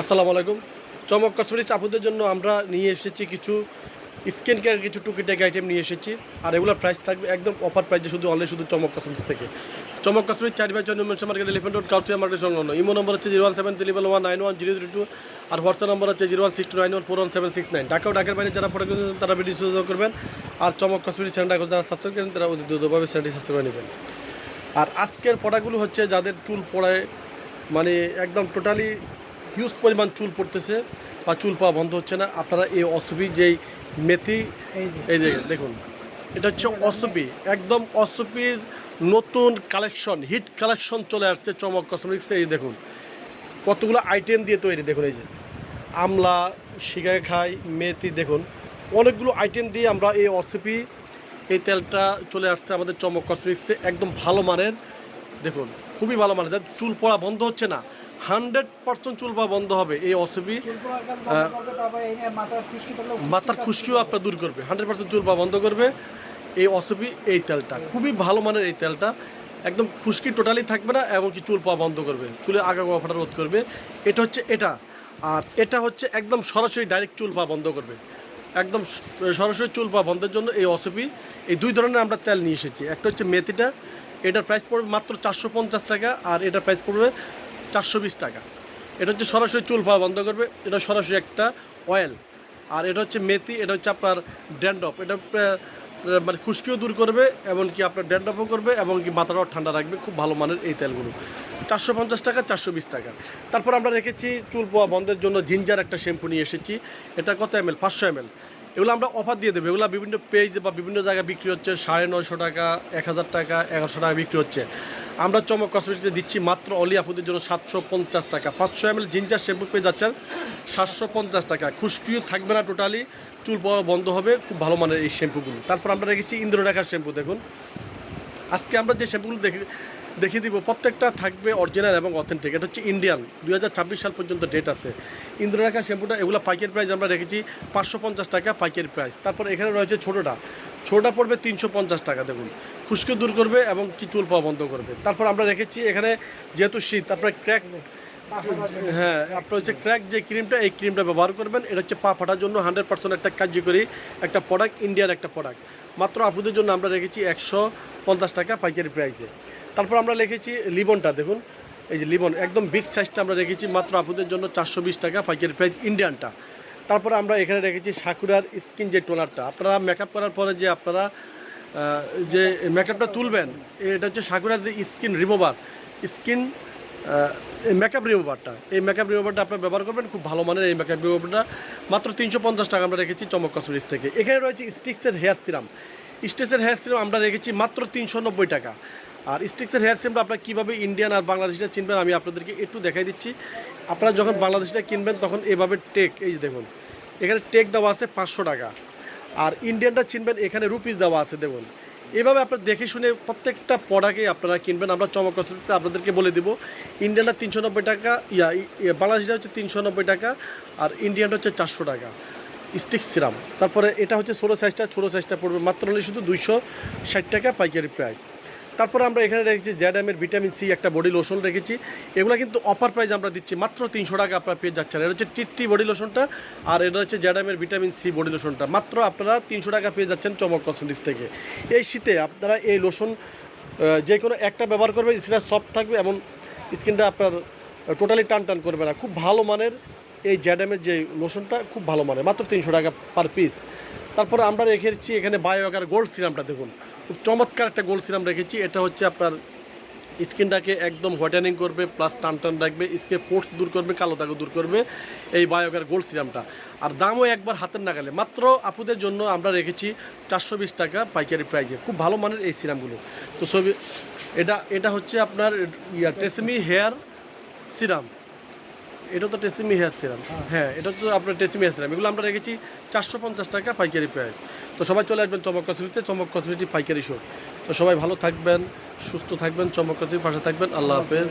আসসালামু আলাইকুম। চমক কসমেটিক্স আপুদের জন্য আমরা নিয়ে এসেছি কিছু স্কিন কেয়ার কিছু টুকিটাকি আইটেম নিয়ে এসেছি। আর এগুলোর প্রাইস থাকবে একদম অফার প্রাইসে শুধু অনলি শুধু চমক কসমেটিক্স থেকে। চমক কসমেটিক্স চার by Chandra Mansion Market Elephant Road কাউসিয়া market সংলগ্ন। ইমো নম্বর হচ্ছে zero one seven three one nine one zero zero two আর হোয়াটসঅ্যাপ নম্বর হচ্ছে zero one six two nine one four one seven six nine Dhaka ও ঢাকার বাইরে যারা photo তারা video সুযোগ করবেন। আর চমক কসমেটিক্স চ্যানেলটা যারা সাবস্ক্রাইব করেন তারা অতি দ্রুতভাবে চ্যানেলটি সাবস্ক্রাইব করে নেবেন। আর আজকের প্রোডাক্টগুলো হচ্ছে যাদের চুল পড়ায় মানে একদম টোটালি হিউজ পরিমাণ চুল পড়তেছে বা চুল পাওয়া বন্ধ হচ্ছে না। আপনারা এই অসুবি যেই মেথি এই যে। দেখুন এটা হচ্ছে অসুপি একদম অসুপির নতুন কালেকশন হিট কালেকশন চলে আসছে চমক কসমেটিক্সে এই দেখুন কতগুলো আইটেম দিয়ে তৈরি দেখুন এই যে। আমলা শিগায় খাই মেথি দেখুন অনেকগুলো আইটেম দিয়ে আমরা এই অসুপি এই তেলটা চলে আসছে আমাদের চমক কসমেটিক্সে একদম ভালো মানের। দেখুন খুবই ভালো মানের চুল পড়া বন্ধ হচ্ছে না। হান্ড্রেড পার্সেন্ট চুল পড়া বন্ধ হবে এই অসুপি মাথার খুশকিও আপনার দূর করবে হান্ড্রেড পার্সেন্ট চুল পড়া বন্ধ করবে এই অসুপি এই তেলটা খুবই ভালো মানের এই তেলটা একদম খুশকি টোটালি থাকবে না এবং কি চুল পাওয়া বন্ধ করবে চুলে আগা গোয়া ফাটা রোধ করবে এটা হচ্ছে এটা আর এটা হচ্ছে একদম সরাসরি ডাইরেক্ট চুল পাওয়া বন্ধ করবে একদম সরাসরি চুল পাওয়া বন্ধের জন্য এই অসুপি এই দুই ধরনের আমরা তেল নিয়ে এসেছি একটা হচ্ছে মেথিটা এটার প্রাইস পড়বে মাত্র চারশো পঞ্চাশ টাকা আর এটার প্রাইস পড়বে চারশো বিশ টাকা। এটা হচ্ছে সরাসরি চুল পাওয়া বন্ধ করবে, এটা সরাসরি একটা অয়েল আর এটা হচ্ছে মেথি, এটা হচ্ছে আপনার ড্যান্ডপ এটা মানে খুশকিও দূর করবে, এমনকি আপনার ড্যান্ডপও করবে এবং কি মাথাটাও ঠান্ডা রাখবে, খুব ভালো মানের এই তেলগুলো। চারশো পঞ্চাশ টাকা, চারশো বিশ টাকা। তারপর আমরা রেখেছি চুল পোয়া বন্ধের জন্য জিঞ্জার একটা শ্যাম্পু নিয়ে এসেছি। এটা কত এম এল পাঁচশো এম এল এগুলো আমরা অফার দিয়ে দেবো। এগুলো বিভিন্ন পেজ বা বিভিন্ন জায়গায় বিক্রি হচ্ছে, সাড়ে নয়শো টাকা, এক হাজার টাকা, এগারোশো টাকা বিক্রি হচ্ছে। আমরা চমক কসমেটিক্সে দিচ্ছি মাত্র অলি আপুদের জন্য সাতশো পঞ্চাশ টাকা। পাঁচশো এম এল জিঞ্জার শ্যাম্পু পেয়ে যাচ্ছেন সাতশো পঞ্চাশ টাকা। খুশকিও থাকবে না টোটালি চুল পাওয়া বন্ধ হবে, খুব ভালো মানের এই শ্যাম্পুগুলো তারপর আমরা রেখেছি ইন্দ্ররেখার শ্যাম্পু দেখুন। আজকে আমরা যে শ্যাম্পুগুলো দেখে দেখিয়ে দিব, প্রত্যেকটা থাকবে অরিজিনাল এবং অথেন্টিক এটা হচ্ছে ইন্ডিয়ান দুই হাজার ছাব্বিশ সাল পর্যন্ত ডেট আছে। ইন্দ্ররেখা শ্যাম্পুটা, এগুলো পাইকারি প্রাইস আমরা রেখেছি পাঁচশো পঞ্চাশ টাকা পাইকারি প্রাইস তারপর এখানে রয়েছে ছোটোটা। ছোটোটা পড়বে তিনশো পঞ্চাশ টাকা, দেখুন। খুশকি দূর করবে এবং কি চুল পাওয়া বন্ধ করবে। তারপর আমরা রেখেছি এখানে যেহেতু শীত, তারপরে ক্র্যাক হ্যাঁ আপনার হচ্ছে ক্র্যাক যে ক্রিমটা এই ক্রিমটা ব্যবহার করবেন। এটা হচ্ছে পা ফাটার জন্য হান্ড্রেড পার্সেন্ট একটা কার্যকরী একটা প্রোডাক্ট ইন্ডিয়ার একটা প্রোডাক্ট মাত্র আপুদের জন্য আমরা রেখেছি একশো পঞ্চাশ টাকা পাইকারি প্রাইসে তারপর আমরা রেখেছি লিবনটা, দেখুন। এই যে লিবন, একদম বিগ সাইজটা আমরা রেখেছি, মাত্র আপুদের জন্য চারশো বিশ টাকা পাইকারি প্রাইস ইন্ডিয়ানটা তারপরে আমরা এখানে রেখেছি সাকুরার স্কিন যে টোনারটা। আপনারা মেকআপ করার পরে যে আপনারা যে মেকআপটা তুলবেন, এটা হচ্ছে সাকুরার যে স্কিন রিমুভার স্কিন এই মেকআপ রিমুভারটা এই মেকআপ রিমুভারটা আপনারা ব্যবহার করবেন, খুব ভালো মানের এই মেকআপ রিমুভারটা মাত্র তিনশো পঞ্চাশ টাকা আমরা রেখেছি চমক কসমেটিক্স থেকে। এখানে রয়েছে স্টিক্সের হেয়ার সিরাম স্টিক্সের হেয়ার সিরাম আমরা রেখেছি মাত্র তিনশো নব্বই টাকা। আর স্টিক্সের হেয়ার সিরামটা আপনারা কীভাবে ইন্ডিয়ান আর বাংলাদেশিটা চিনবেন, আমি আপনাদেরকে একটু দেখাই দিচ্ছি। আপনারা যখন বাংলাদেশিটা কিনবেন, তখন এভাবে টেক, এই যে দেখুন, এখানে টেক দেওয়া আছে পাঁচশো টাকা। আর ইন্ডিয়ানটা চিনবেন, এখানে রুপিস দেওয়া আছে, দেখুন। এভাবে আপনার দেখে শুনে প্রত্যেকটা প্রোডাক্টে আপনারা কিনবেন। আমরা চমক আপনাদেরকে বলে দেবো ইন্ডিয়ানটা তিনশো নব্বই টাকা, ইয়া বাংলাদেশিটা হচ্ছে তিনশো নব্বই টাকা, আর ইন্ডিয়ানটা হচ্ছে চারশো টাকা, স্টিক সিরাম। তারপরে এটা হচ্ছে ষোলো সাইজটা ছোটো সাইজটা পড়বে মাত্র হলে শুধু দুইশো ষাট টাকা পাইকারি প্রাইস তারপরে আমরা এখানে রেখেছি জ্যাডামের ভিটামিন সি, একটা বডি লোশন রেখেছি। এগুলো কিন্তু অফার প্রাইস আমরা দিচ্ছি মাত্র তিনশো টাকা আপনারা পেয়ে যাচ্ছেন। এটা হচ্ছে টিট্টি বডি লোশনটা আর এটা হচ্ছে জ্যাডামের ভিটামিন সি বডি লোশনটা। মাত্র আপনারা তিনশো টাকা পেয়ে যাচ্ছেন চমক কসমেটিক্স থেকে। এই শীতে আপনারা এই লোশন যে কোনো একটা ব্যবহার করবেন, স্কিনটা সফট থাকবে এবং স্কিনটা আপনার টোটালি টান টান করবে না। খুব ভালো মানের এই জ্যাডামের যে লোশনটা, খুব ভালো মানের। মাত্র তিনশো টাকা পার পিস তারপরে আমরা রেখেছি এখানে বায়োকার গোল্ড সিরামটা দেখুন। খুব চমৎকার একটা গোল্ড সিরাম রেখেছি। এটা হচ্ছে আপনার স্কিনটাকে একদম হোয়াইটেনিং করবে প্লাস টান টান রাখবে স্কিন পোর্টস দূর করবে কালো দাগও দূর করবে এই বায়োকার গোল্ড সিরামটা। আর দামও একবার হাতের নাগালে। মাত্র আপুদের জন্য আমরা রেখেছি চারশো বিশ টাকা পাইকারি প্রাইজে খুব ভালো মানের এই সিরামগুলো। তো ছবি এটা এটা হচ্ছে আপনার ইয়া টেসমি হেয়ার সিরাম। এটা তো টেসিমি হেয়ার সিরাম হ্যাঁ। এটা তো আপনার টেসিমি হেয়ার সিরাম এগুলো আমরা রেখেছি চারশো পঞ্চাশ টাকা পাইকারি প্রাইস তো সবাই চলে আসবেন চমক কসমেটিতে চমক কসমেটি পাইকারি শো তো সবাই ভালো থাকবেন সুস্থ থাকবেন চমক কসমেটির পাশে থাকবেন। আল্লাহ হাফেজ।